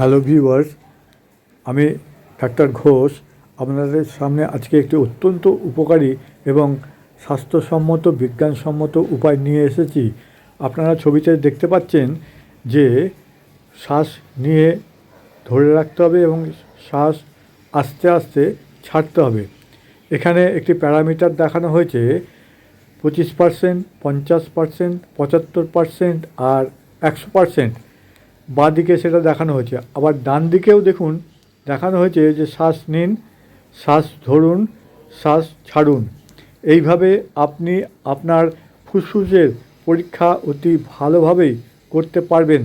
Hello viewers আমি doctor Ghosh আপনাদের সামনে আজকে একটি অত্যন্ত উপকারী এবং স্বাস্থ্যসম্মত, বিজ্ঞানসম্মত উপায় নিয়ে এসেছি। আপনারা ছবিতে দেখতে পাচ্ছেন যে শ্বাস নিয়ে ধরে রাখতে হবে এবং শ্বাস আস্তে আস্তে ছাড়তে হবে। এখানে একটি প্যারামিটার দেখানো হয়েছে, পঁচিশ পার্সেন্ট, পঞ্চাশ পার্সেন্ট, পঁচাত্তর পার্সেন্ট আর একশো পার্সেন্ট। বাঁ দিকে সেটা দেখানো হয়েছে। আবার ডান দিকেও দেখুন, দেখানো হয়েছে যে শ্বাস নিন, শ্বাস ধরুন, শ্বাস ছাড়ুন। এইভাবে আপনি আপনার ফুসফুসের পরীক্ষা অতি ভালোভাবেই করতে পারবেন।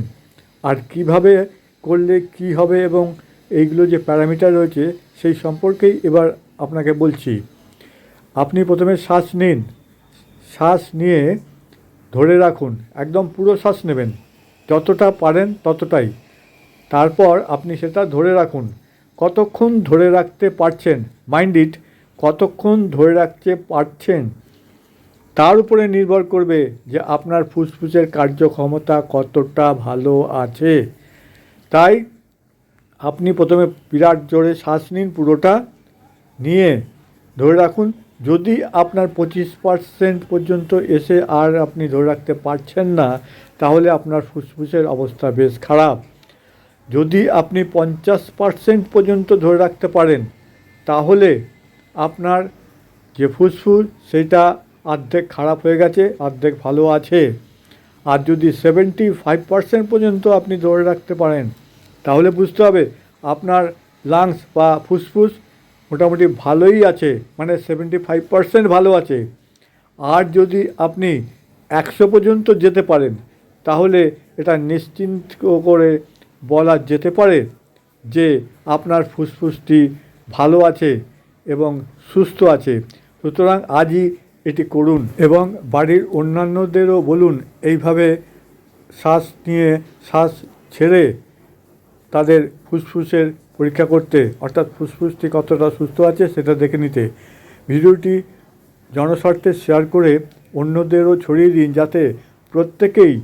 আর কীভাবে করলে কি হবে এবং এইগুলো যে প্যারামিটার রয়েছে, সেই সম্পর্কেই এবার আপনাকে বলছি। আপনি প্রথমে শ্বাস নিন। শ্বাস নিয়ে ধরে রাখুন। একদম পুরো শ্বাস নেবেন। যতটা পারেন ততটাই। তারপর আপনি সেটা ধরে রাখুন। কতক্ষণ ধরে রাখতে পারছেন? মাইন্ড ইট, কতক্ষণ ধরে রাখতে পারছেন? তার উপরে নির্ভর করবে যে আপনার ফুসফুসের কার্যক্ষমতা কতটা ভালো আছে। তাই আপনি প্রথমে বিরাট জোরে শ্বাস নিন পুরোটা, নিয়ে ধরে রাখুন, যদি আপনার পঁচিশ পার্সেন্ট পর্যন্ত এসে আর আপনি ধরে রাখতে পারছেন না, তাহলে আপনার ফুসফুসের অবস্থা বেশ খারাপ। যদি আপনি পঞ্চাশ পার্সেন্ট পর্যন্ত ধরে রাখতে পারেন, তাহলে আপনার যে ফুসফুস, সেটা অর্ধেক খারাপ হয়ে গেছে, অর্ধেক ভালো আছে। আর যদি সেভেন্টি ফাইভ পার্সেন্ট পর্যন্ত আপনি ধরে রাখতে পারেন, তাহলে বুঝতে হবে আপনার লাংস বা ফুসফুস মোটামুটি ভালোই আছে মানে সেভেন্টি ফাইভ পার্সেন্ট ভালো আছে। আর যদি আপনি একশো পর্যন্ত যেতে পারেন, তাহলে এটা নিশ্চিন্ত করে বলা যেতে পারে যে আপনার ফুসফুসটি ভালো আছে এবং সুস্থ আছে। সুতরাং আজই এটি করুন এবং বাড়ির অন্যান্যদেরও বলুন, এইভাবে শ্বাস নিয়ে, শ্বাস ছেড়ে তাদের ফুসফুসের পরীক্ষা করতে, অর্থাৎ ফুসফুসটি কতটা সুস্থ আছে সেটা দেখে নিতে। ভিডিওটি জনস্বার্থে শেয়ার করে অন্যদেরও ছড়িয়ে দিন যাতে প্রত্যেকেই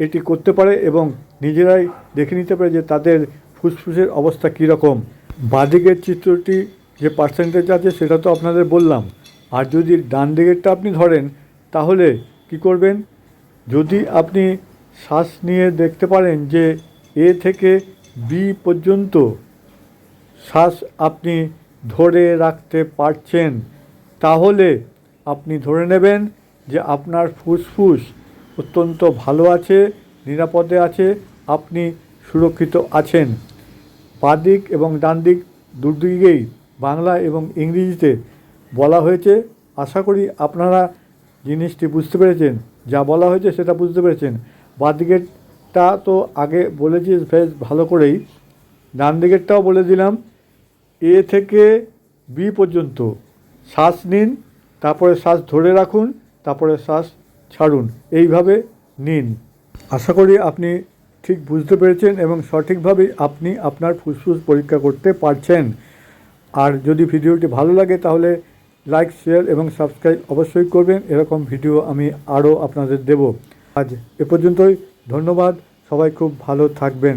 এটি করতে পারে এবং নিজেরাই দেখে নিতে পারে যে তাদের ফুসফুসের অবস্থা কীরকম। বাঁদিকের চিত্রটি যে পার্সেন্টেজ আছে সেটা তো আপনাদের বললাম। আর যদি ডান দিকেরটা আপনি ধরেন, তাহলে কি করবেন? যদি আপনি শ্বাস নিয়ে দেখতে পারেন যে এ থেকে বি পর্যন্ত শ্বাস আপনি ধরে রাখতে পারছেন, তাহলে আপনি ধরে নেবেন যে আপনার ফুসফুস অত্যন্ত ভালো আছে, নিরাপদে আছে, আপনি সুরক্ষিত আছেন। বাদিক এবং ডান দিক দুদিকেই বাংলা এবং ইংরেজিতে বলা হয়েছে। আশা করি আপনারা জিনিসটি বুঝতে পেরেছেন। যা বলা হয়েছে সেটা বুঝতে পেরেছেন। বাদিকেরটা তো আগে বলেছি, বেশ ভালো করেই। ডান দিকেরটাও বলে দিলাম। এ থেকে বি পর্যন্ত শ্বাস নিন, তারপরে শ্বাস ধরে রাখুন, তারপরে শ্বাস ছাড়ুন। এইভাবে নিন। আশা করি আপনি ঠিক বুঝতে পেরেছেন এবং সঠিকভাবেই আপনি আপনার ফুসফুস পরীক্ষা করতে পারছেন। আর যদি ভিডিওটি ভালো লাগে তাহলে লাইক, শেয়ার এবং সাবস্ক্রাইব অবশ্যই করবেন। এরকম ভিডিও আমি আরও আপনাদের দেব। আজ এ পর্যন্তই। ধন্যবাদ। সবাই খুব ভালো থাকবেন।